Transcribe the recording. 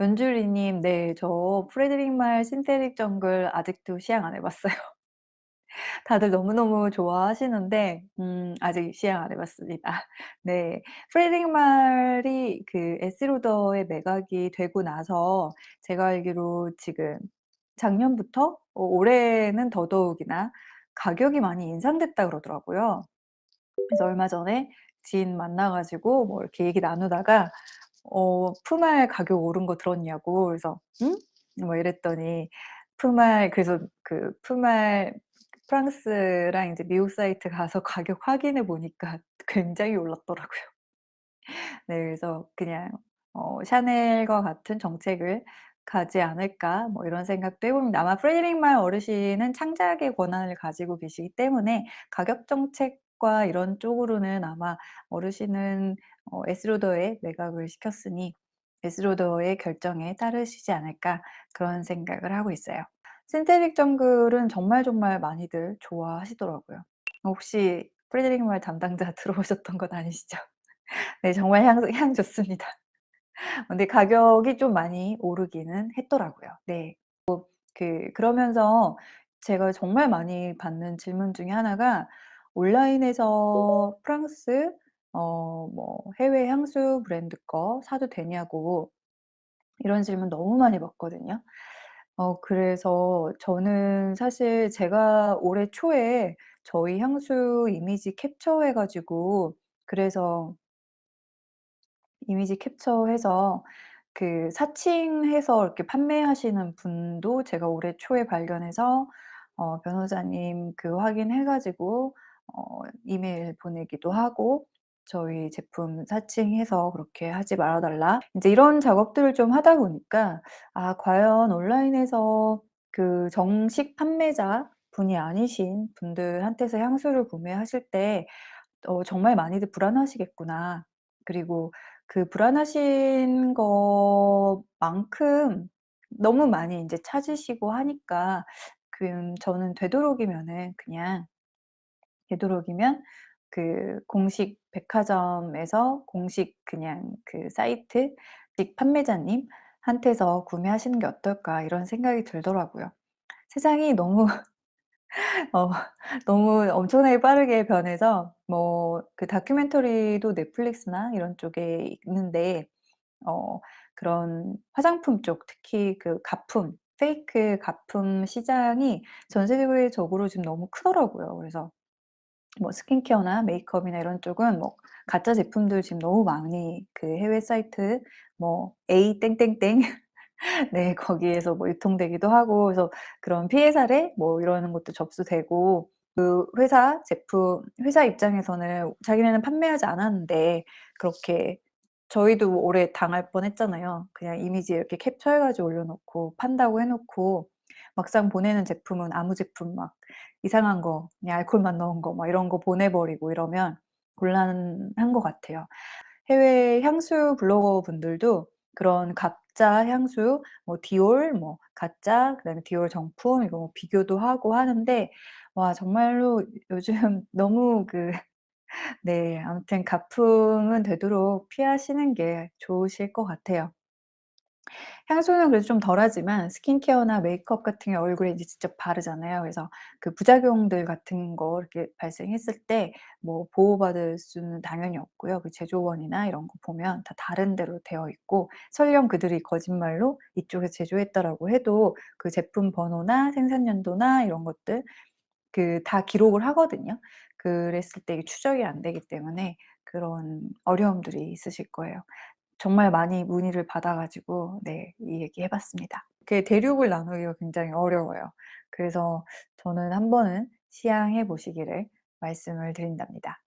연주리 님 네 저 프레드릭 말 신테릭 정글 아직도 시향 안 해 봤어요. 다들 너무너무 좋아하시는데 음 아직 시향 안 해 봤습니다. 네. 프레드릭 말이 그 에스로더에 매각이 되고 나서 제가 알기로 지금 작년부터 어 올해는 더더욱이나 가격이 많이 인상됐다 그러더라고요. 그래서 얼마 전에 지인 만나 가지고 뭐 이렇게 얘기 나누다가 어 "푸말 가격 오른 거 들었냐."고 그래서 "응?" 뭐 이랬더니 푸말 그래서 그 푸말 프랑스랑 인제 미국 사이트 가서 가격 확인해 보니까 굉장히 올랐더라고요. 네 그래서 그냥 어 '샤넬과 같은 정책을 가지 않을까?' 뭐 이런 생각도 해 봅니다. 아마 프레드릭 말 어르신은 창작의 권한을 가지고 계시기 때문에 가격 정책 과 이런 쪽으로는 아마 어르신은 어 '에스로더에 매각을 시켰으니 에스로더의 결정에 따르시지 않을까?' 그런 생각을 하고 있어요. 신테릭 정글은 정말 정말 많이들 좋아하시더라고요. 혹시 프레드릭 말 담당자 들어보셨던 건 아니시죠? 네 정말 향 향 좋습니다. 근데 가격이 좀 많이 오르기는 했더라고요. 네. 뭐그 그러면서 제가 정말 많이 받는 질문 중에 하나가 온라인에서 프랑스 어 뭐 해외 향수 브랜드 거 사도 되냐고 이런 질문 너무 많이 받거든요. 어 그래서 저는 사실 제가 올해 초에 저희 향수 이미지 캡처해 가지고 그래서 이미지 캡처해서 그 사칭해서 이렇게 판매하시는 분도 제가 올해 초에 발견해서 어 변호사님 그 확인해 가지고 어 이메일 보내기도 하고 "저희 제품 사칭해서 그렇게 하지 말아 달라." 인제 이런 작업들을 좀 하다 보니까 아 과연 온라인에서 그 정식 판매자 분이 아니신 분들한테서 향수를 구매하실 때 어 '정말 많이들 불안하시겠구나.' 그리고 그 불안하신 것만큼 너무 많이 인제 찾으시고 하니까 그 저는 되도록이면은 그냥 되도록이면 그 공식 백화점에서 공식 그냥 그 사이트 직 판매자님 한테서 구매하시는 게 어떨까 이런 생각이 들더라고요. 세상이 너무 어 너무 엄청나게 빠르게 변해서 뭐 그 다큐멘터리도 넷플릭스나 이런 쪽에 있는데 어 그런 화장품 쪽 특히 그 가품, 페이크 가품 시장이 전 세계적으로 지금 너무 크더라고요. 그래서 뭐 스킨케어나 메이크업이나 이런 쪽은 뭐 가짜 제품들 지금 너무 많이 그 해외 사이트 뭐 A 땡땡땡 네 거기에서 뭐 유통되기도 하고 그래서 그런 피해 사례 뭐 이러는 것도 접수되고 그 회사 제품 회사 입장에서는 자기네는 판매하지 않았는데 그렇게 저희도 올해 당할 뻔했잖아요. 그냥 이미지 이렇게 캡처해 가지고 올려놓고 판다고 해 놓고 막상 보내는 제품은 아무 제품 막 이상한 거 그냥 알코올만 넣은 거 막 이런 거 보내 버리고 이러면 곤란한 것 같아요. 해외 향수 블로거 분들도 그런 가짜 향수 뭐 디올 뭐 가짜 그다음에 디올 정품 이거 뭐 비교도 하고 하는데 와 정말로 요즘 너무 그 네 아무튼 가품은 되도록 피하시는 게 좋으실 것 같아요. 향수는 그래도 좀 덜하지만 스킨케어나 메이크업 같은 경우 얼굴에 이제 직접 바르잖아요. 그래서 그 부작용들 같은 거 이렇게 발생했을 때 뭐 보호받을 수는 당연히 없고요. 그 제조원이나 이런 거 보면 다 다른 데로 되어 있고 설령 그들이 거짓말로 "이쪽에서 제조했다."라고 해도 그 제품 번호나 생산 연도나 이런 것들 그 다 기록을 하거든요. 그랬을 때 추적이 안 되기 때문에 그런 어려움들이 있으실 거예요. 정말 많이 문의를 받아 가지고 네 이 얘기 해 봤습니다. 그 대륙을 나누기가 굉장히 어려워요. 그래서 저는 한 번은 시향해 보시기를 말씀을 드린답니다.